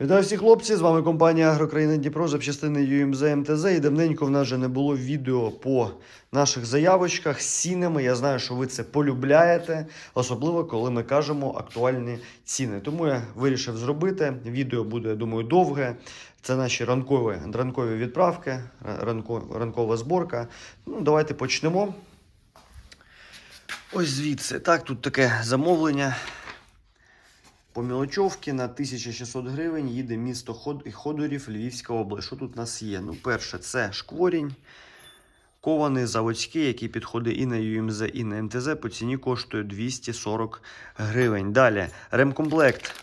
Вітаю всіх хлопці! З вами компанія Агрокраїна Дніпро, запчастини UMZ МТЗ. І давненько в нас вже не було відео по наших заявочках з цінами. Я знаю, що ви це полюбляєте, особливо коли ми кажемо актуальні ціни. Тому я вирішив зробити. Відео буде, я думаю, довге. Це наші ранкові, ранкові відправки, ранко, ранкова зборка. Ну, давайте почнемо. Ось звідси. Так, тут таке замовлення. По Мілочовці на 1600 гривень їде місто Ходорів, Львівська область. Що тут у нас є? Ну, перше, це шкворінь. Кований заводський, який підходить і на ЮМЗ, і на МТЗ. По ціні коштує 240 гривень. Далі, ремкомплект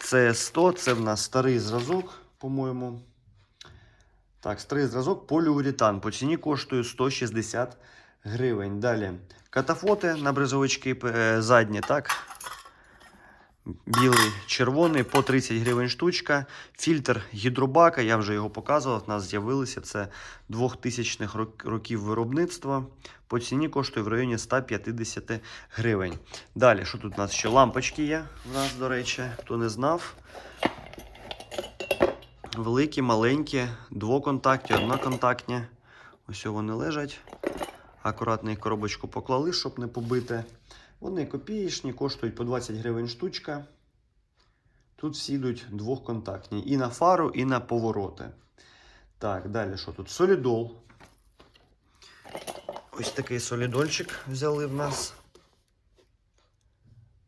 це 100, це в нас старий зразок, по-моєму. Так, старий зразок поліуретан. По ціні коштує 160 гривень. Далі, катафоти на бризовички е, задні, так? Білий, червоний по 30 гривень штучка. Фільтр гідробака, я вже його показував. У нас з'явилися це 2000-х років виробництва. По ціні коштує в районі 150 гривень. Далі, що тут у нас ще? Лампочки є. У нас, до речі, хто не знав. Великі, маленькі, двоконтактні, одноконтактні. Ось вони лежать. Акуратно їх коробочку поклали, щоб не побити. Вони копієчні, коштують по 20 гривень штучка. Тут всі йдуть двохконтактні. І на фару, і на повороти. Так, далі що тут? Солідол. Ось такий солідольчик взяли в нас.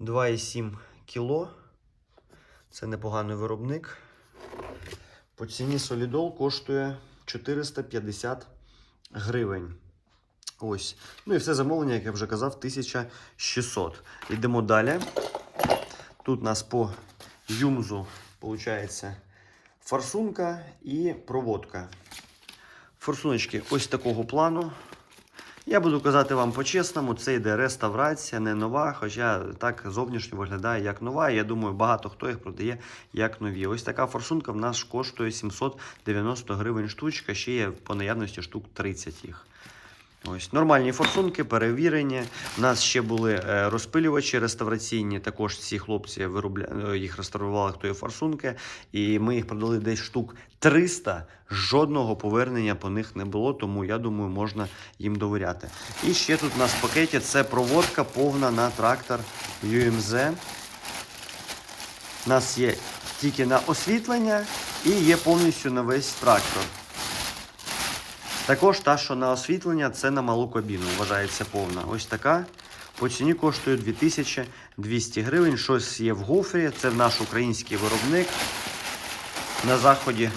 2,7 кіло. Це непоганий виробник. По ціні солідол коштує 450 гривень. Ось. Ну і все замовлення, як я вже казав, 1600. Йдемо далі. Тут у нас по юмзу виходить форсунка і проводка. Форсуночки ось такого плану. Я буду казати вам по-чесному, це йде реставрація, не нова, хоча так зовнішньо виглядає як нова. Я думаю, багато хто їх продає як нові. Ось така форсунка в нас коштує 790 гривень штучка, ще є по наявності штук 30 їх. Ось нормальні форсунки, перевірені. У нас ще були е, розпилювачі реставраційні. Також ці хлопці виробля... е, їх реставрували тої форсунки, і ми їх продали десь штук 300. Жодного повернення по них не було, тому я думаю, можна їм довіряти. І ще тут у нас в пакеті це проводка повна на трактор UMZ. У нас є тільки на освітлення і є повністю на весь трактор. Також та, що на освітлення, це на малу кабіну, вважається повна. Ось така. По ціні коштує 2200 гривень. Щось є в гофрі. Це наш український виробник. На заході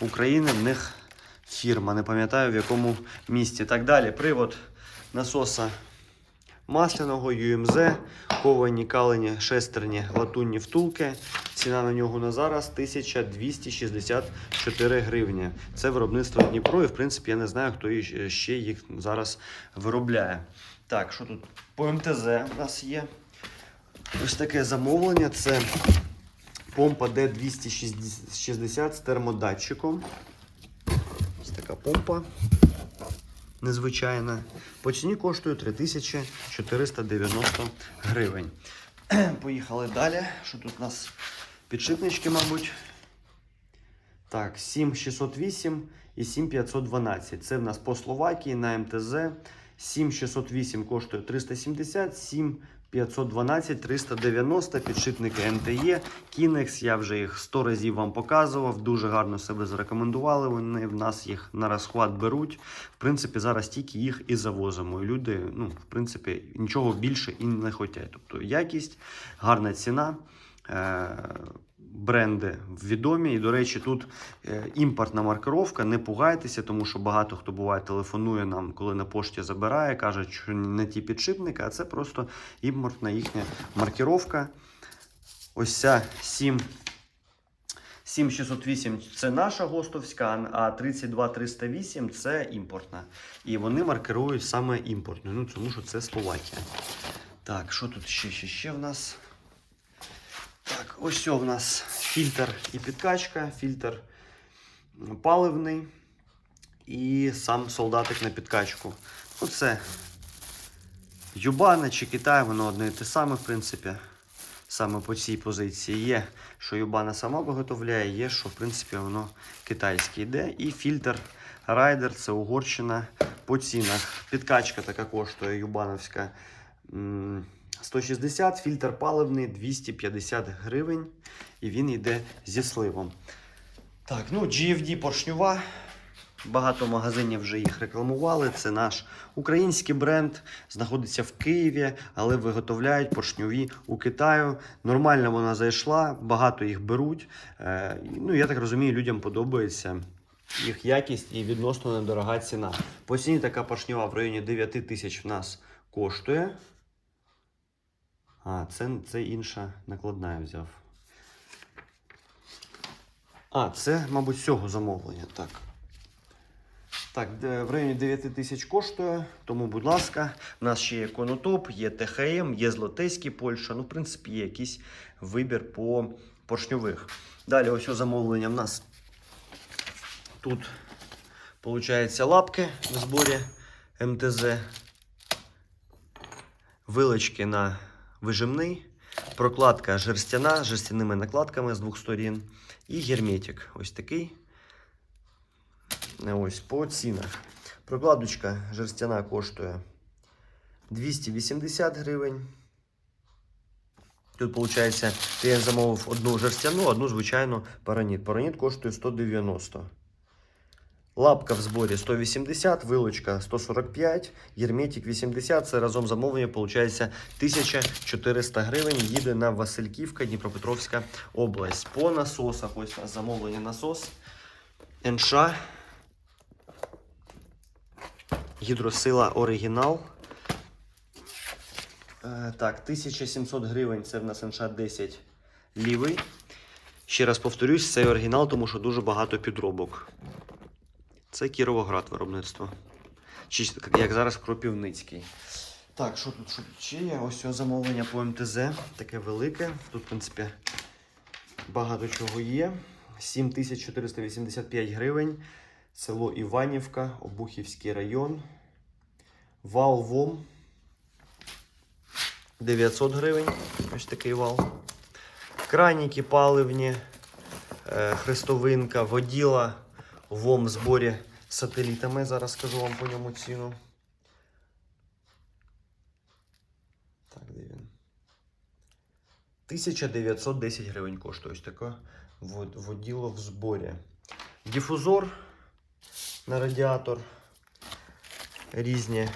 України в них фірма. Не пам'ятаю в якому місті. Так далі. Привод насоса масляного UMZ, ковані калені шестерні латунні втулки. Ціна на нього на зараз 1264 гривні. Це виробництво Дніпро, і в принципі я не знаю, хто ще їх зараз виробляє. Так, що тут по МТЗ у нас є? Ось таке замовлення. Це помпа D260 з термодатчиком. Ось така помпа незвичайна. По ціні коштує 3490 гривень. Поїхали далі. Що тут у нас? Підшипнички, мабуть. Так, 7608 і 7512. Це в нас по Словакії на МТЗ. 7608 коштує 370, 7512 390, підшипники МТЄ, Кінекс, я вже їх 100 разів вам показував, дуже гарно себе зарекомендували. Вони в нас їх на розхват беруть. В принципі, зараз тільки їх і завозимо. І люди, ну, в принципі, нічого більше і не хочуть. Тобто якість, гарна ціна. Е- бренди відомі. І, до речі, тут е, імпортна маркировка. Не пугайтеся, тому що багато хто буває телефонує нам, коли на пошті забирає, каже, що не ті підшипники, а це просто імпортна їхня маркировка. Ось ця 7. 7608 це наша гостовська, а 32308 це імпортна. І вони маркирують саме імпортну. Ну, тому що це Словакія. Так, що тут ще, ще, ще в нас? Ось в нас фільтр і підкачка, фільтр паливний і сам солдатик на підкачку. Оце Юбана чи Китай, воно одне і те саме, в принципі. саме по цій позиції. Є, що Юбана сама виготовляє, є, що в принципі воно китайське йде. І фільтр Райдер, це Угорщина по цінах. Підкачка така коштує Юбановська 160, фільтр паливний 250 гривень. І він йде зі сливом. Так, ну GFD поршнюва. Багато магазинів вже їх рекламували. Це наш український бренд, знаходиться в Києві, але виготовляють поршньові у Китаю. Нормально вона зайшла, багато їх беруть. Е, ну, я так розумію, людям подобається їх якість і відносно недорога ціна. По ціні така поршньова в районі 9 тисяч в нас коштує. А, це, це інша накладна я взяв. А, це, мабуть, з цього замовлення. Так. Так, в районі 9 тисяч коштує, тому, будь ласка, в нас ще є Конотоп, є ТХМ, є Злотейський Польща. Ну, в принципі, є якийсь вибір по поршньових. Далі, ось замовлення в нас тут, виходить, лапки в зборі МТЗ, вилочки на вижимний, прокладка жерстяна з жерстяними накладками з двох сторін і герметик. Ось такий. Ось по цінах. Прокладочка жерстяна коштує 280 гривень. Тут, виходить, я замовив одну жерстяну, одну звичайну параніт. Параніт коштує 190. Лапка в зборі 180, вилочка 145, герметик 80. Це разом замовлення, виходить 1400 гривень. Їде на Васильківка, Дніпропетровська область. По насосах, ось у нас замовлення насос. НШ Гідросила оригінал. Так, 1700 гривень це в нас НШ-10 лівий. Ще раз повторюсь, це оригінал, тому що дуже багато підробок. Це Кіровоград виробництво. Чи як зараз Кропівницький. Так, що тут, що ще є? Ось цього замовлення по МТЗ. Таке велике. Тут, в принципі, багато чого є. 7485 гривень. Село Іванівка, Обухівський район. Вал ВОМ 900 гривень. Ось такий вал. Краніки паливні, е, хрестовинка, воділа, в зборі сателітами. Зараз скажу вам по ньому ціну. Так, де він? 1910 гривень коштує ось таке воділо в зборі. Дифузор на радіатор. Різні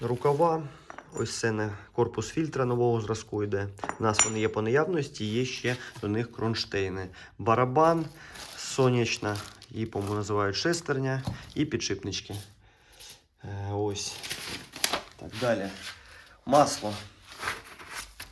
рукава. Ось це на корпус фільтра нового зразку йде. У нас вони є по наявності, є ще до них кронштейни. Барабан, сонячна, її, по-моєму, називають шестерня і підшипнички. Е, Ось. Так, далі. Масло.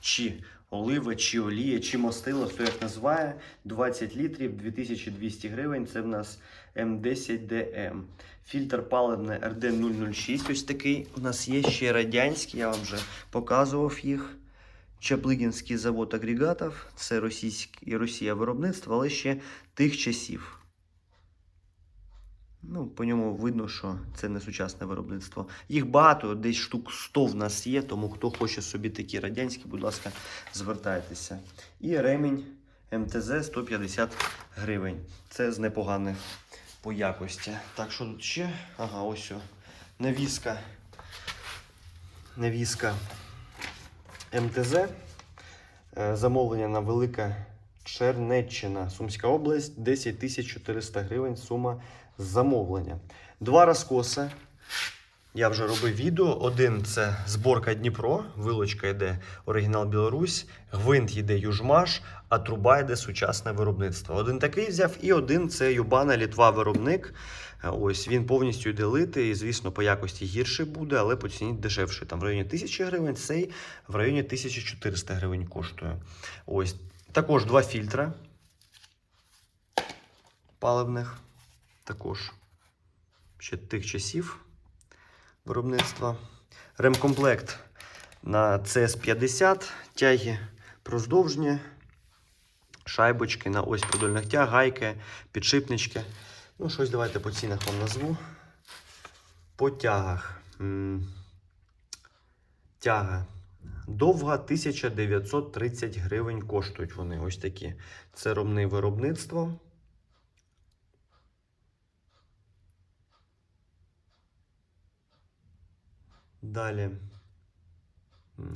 Чи олива, чи олія, чи мастило, хто як називає. 20 літрів, 2200 гривень. Це в нас М10ДМ. Фільтр паливний РД006. Ось такий. У нас є ще радянський, я вам вже показував їх. Чаплигінський завод агрегатів. Це російський, Росія виробництво, але ще тих часів. Ну, по ньому видно, що це не сучасне виробництво. Їх багато, десь штук 100 в нас є, тому хто хоче собі такі радянські, будь ласка, звертайтеся. І ремінь МТЗ 150 гривень. Це з непоганих по якості. Так, що тут ще? Ага, ось о. Навіска. Навіска МТЗ. Е, Замовлення на Велика Чернеччина, Сумська область, 10 400 гривень сума замовлення. Два розкоси. Я вже робив відео. Один це зборка Дніпро, вилочка йде оригінал Білорусь, гвинт йде Южмаш, а труба йде сучасне виробництво. Один такий взяв, і один це Юбана Літва виробник. Ось він повністю йде литий, і, звісно, по якості гірший буде, але по ціні дешевший. Там в районі 1000 гривень, цей в районі 1400 гривень коштує. Ось також два фільтра паливних. Також ще тих часів виробництва. Ремкомплект на CS50, тяги проздовжні, шайбочки на ось продольних тяг, гайки, підшипнички. Ну, щось давайте по цінах вам назву. По тягах. Тяга Довга 1930 гривень коштують вони. Ось такі. Це ромне виробництво. Далі.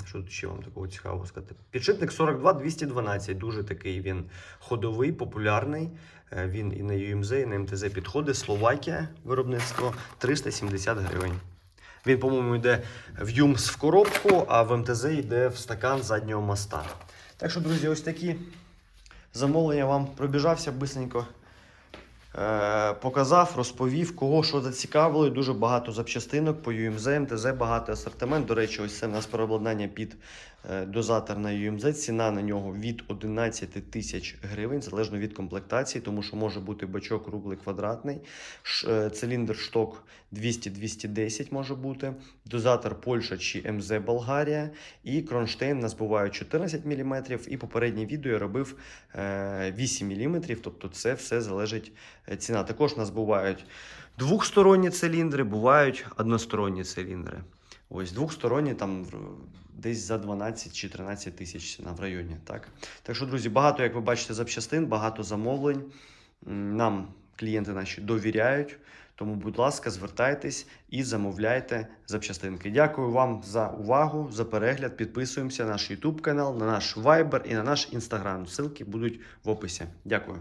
Що тут ще вам такого цікавого сказати? Підшипник 42-212. Дуже такий він ходовий, популярний. Е, Він і на UMZ, і на МТЗ підходить. Словакія виробництво 370 гривень. Він, по-моєму, йде в ЮМС в коробку, а в МТЗ йде в стакан заднього моста. Так що, друзі, ось такі замовлення вам пробіжався бисенько. Е, показав, розповів, кого що зацікавило. Дуже багато запчастинок по UMZ, МТЗ, багато асортимент. До речі, ось це в нас переобладнання під дозатор на UMZ. Ціна на нього від 11 тисяч гривень, залежно від комплектації, тому що може бути бачок круглий квадратний, е, циліндр шток 200-210 може бути, дозатор Польща чи МЗ Болгарія, і кронштейн нас буває 14 мм, і попереднє відео я робив е, 8 мм, тобто це все залежить е, ціна. Також нас бувають двохсторонні циліндри, бувають односторонні циліндри. Ось двохсторонні там десь за 12 чи 13 тисяч в районі. Так? так що, друзі, багато, як ви бачите, запчастин, багато замовлень. Нам клієнти наші довіряють. Тому, будь ласка, звертайтесь і замовляйте запчастинки. Дякую вам за увагу, за перегляд. Підписуємося на наш YouTube канал, на наш Viber і на наш Instagram. Ссылки будуть в описі. Дякую.